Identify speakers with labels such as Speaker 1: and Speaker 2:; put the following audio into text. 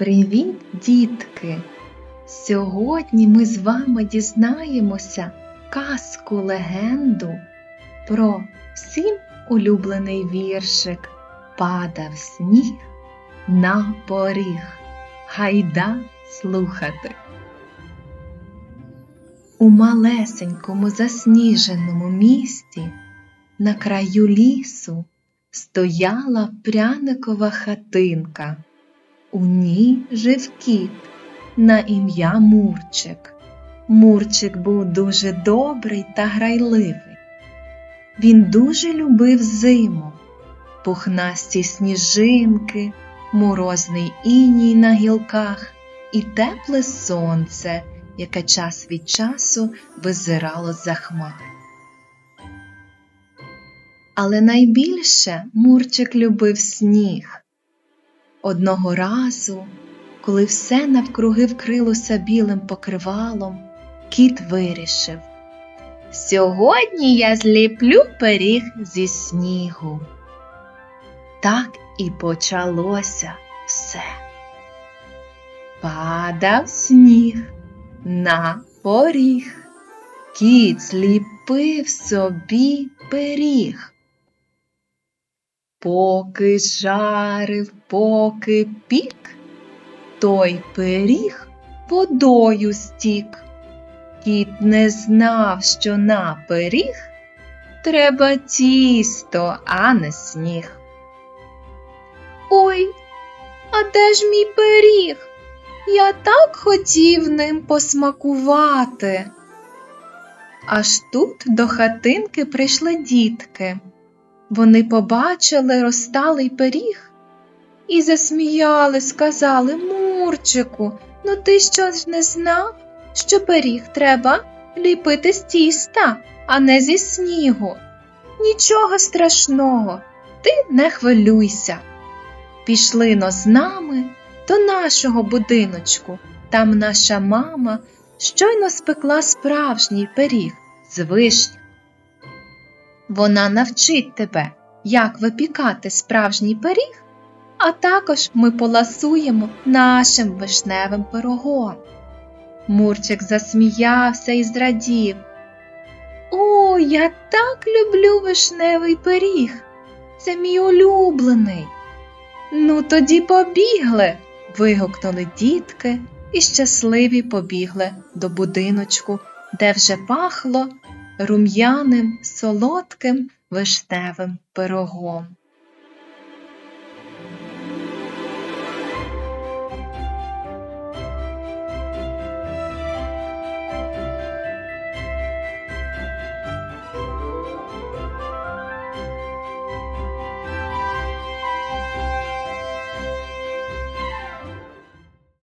Speaker 1: Привіт, дітки! Сьогодні ми з вами дізнаємося казку легенду про всім улюблений віршик Падав сніг на поріг. Гайда слухати. У малесенькому засніженому місті на краю лісу стояла пряникова хатинка. У ній жив кіт на ім'я Мурчик. Мурчик був дуже добрий та грайливий. Він дуже любив зиму, пухнасті сніжинки, морозний іній на гілках і тепле сонце, яке час від часу визирало за хмар. Але найбільше Мурчик любив сніг. Одного разу, коли все навкруги вкрилося білим покривалом, кіт вирішив Сьогодні я зліплю пиріг зі снігу. Так і почалося все. Падав сніг на поріг. Кіт зліпив собі пиріг. Поки жарив, поки пік, той пиріг водою стік. Кіт не знав, що на пиріг треба тісто, а не сніг. Ой, а де ж мій пиріг? Я так хотів ним посмакувати. Аж тут до хатинки прийшли дітки. Вони побачили розсталий пиріг і засміяли, сказали Мурчику, ну ти що ж не знав, що пиріг треба ліпити з тіста, а не зі снігу. Нічого страшного, ти не хвилюйся. Пішли но з нами до нашого будиночку. Там наша мама щойно спекла справжній пиріг з вишні. Вона навчить тебе, як випікати справжній пиріг, а також ми поласуємо нашим вишневим пирогом. Мурчик засміявся і зрадів. О, я так люблю вишневий пиріг. Це мій улюблений. Ну, тоді побігли. вигукнули дітки і щасливі побігли до будиночку, де вже пахло рум'яним солодким вишневим пирогом.